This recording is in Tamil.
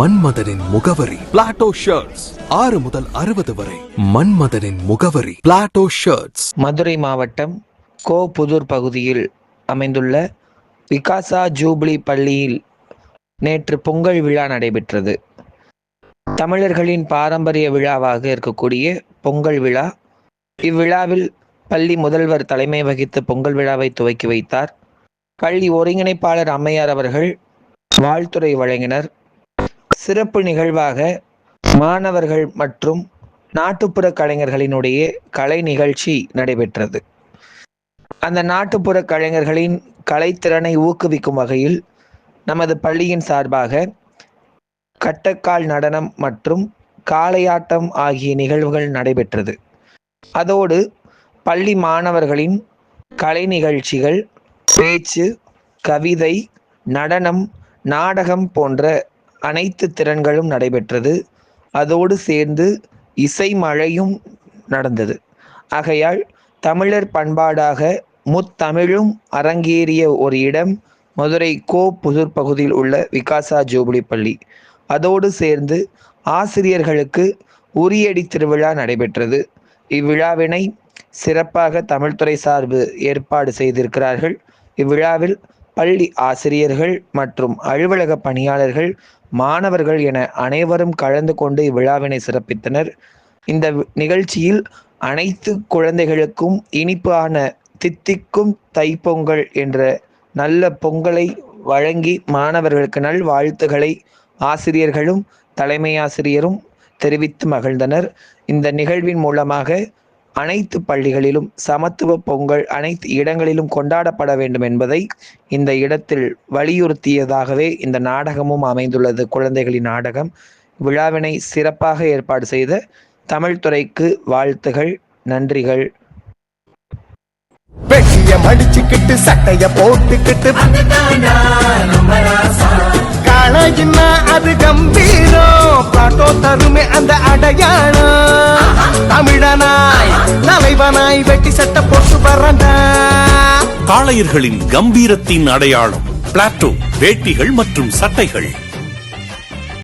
மன்மதனின் முகவரி. பிளாட்டோ ஷர்ட்ஸ் ஆறு முதல் அறுபது வரை. மன்மதனின் முகவரி. பிளாட்டோ ஷர்ட்ஸ் மதுரை மாவட்டம் கோ புதூர் பகுதியில் அமைந்துள்ள விகாசா ஜூப்ளி பள்ளியில் நேற்று பொங்கல் விழா நடைபெற்றது. தமிழர்களின் பாரம்பரிய விழாவாக இருக்கக்கூடிய பொங்கல் விழா. இவ்விழாவில் பள்ளி முதல்வர் தலைமை வகித்து பொங்கல் விழாவை துவக்கி வைத்தார். பள்ளி ஒருங்கிணைப்பாளர் அம்மையார் அவர்கள் வாழ்த்துறை வழங்கினர். சிறப்பு நிகழ்வாக மாணவர்கள் மற்றும் நாட்டுப்புற கலைஞர்களினுடைய கலை நிகழ்ச்சி நடைபெற்றது. அந்த நாட்டுப்புற கலைஞர்களின் கலைத்திறனை ஊக்குவிக்கும் வகையில் நமது பள்ளியின் சார்பாக கட்டக்கால் நடனம் மற்றும் காளையாட்டம் ஆகிய நிகழ்வுகள் நடைபெற்றது. அதோடு பள்ளி மாணவர்களின் கலை நிகழ்ச்சிகள் பேச்சு கவிதை நடனம் நாடகம் போன்ற அனைத்து திறன்களும் நடைபெற்றது. அதோடு சேர்ந்து இசை மழையும் நடந்தது. ஆகையால் தமிழர் பண்பாடாக முத்தமிழும் அரங்கேறிய ஒரு இடம் மதுரை கோ புதூர் பகுதியில் உள்ள விகாசா ஜூபிலி பள்ளி. அதோடு சேர்ந்து ஆசிரியர்களுக்கு உரியடி திருவிழா நடைபெற்றது. இவ்விழாவினை சிறப்பாக தமிழ்துறை சார்பு ஏற்பாடு செய்திருக்கிறார்கள். இவ்விழாவில் பள்ளி ஆசிரியர்கள் மற்றும் அலுவலக பணியாளர்கள் மாணவர்கள் என அனைவரும் கலந்து கொண்டு இவ்விழாவினை சிறப்பித்தனர். இந்த நிகழ்ச்சியில் அனைத்து குழந்தைகளுக்கும் இனிப்பான தித்திக்கும் தைப்பொங்கல் என்ற நல்ல பொங்கலை வழங்கி மாணவர்களுக்கு நல் வாழ்த்துக்களை ஆசிரியர்களும் தலைமை ஆசிரியரும் தெரிவித்து மகிழ்ந்தனர். இந்த நிகழ்வின் மூலமாக அனைத்து பள்ளிகளிலும் சமத்துவ பொங்கல் அனைத்து இடங்களிலும் கொண்டாடப்பட வேண்டும் என்பதை இந்த இடத்தில் வலியுறுத்தியதாகவே இந்த நாடகமும் அமைந்துள்ளது. குழந்தைகளின் நாடகம். விழாவினை சிறப்பாக ஏற்பாடு செய்த தமிழ்துறைக்கு வாழ்த்துகள் நன்றிகள். வெட்டிய மடிச்சுக்கிட்டு சட்டைய போட்டுக்கிட்டு. அது கம்பீரம். தலைவனாய் வெட்டி சட்ட போட்டு வரண்டா காளையர்களின் கம்பீரத்தின் அடையாளம் பிளாட்டோ வேட்டிகள் மற்றும் சட்டைகள்.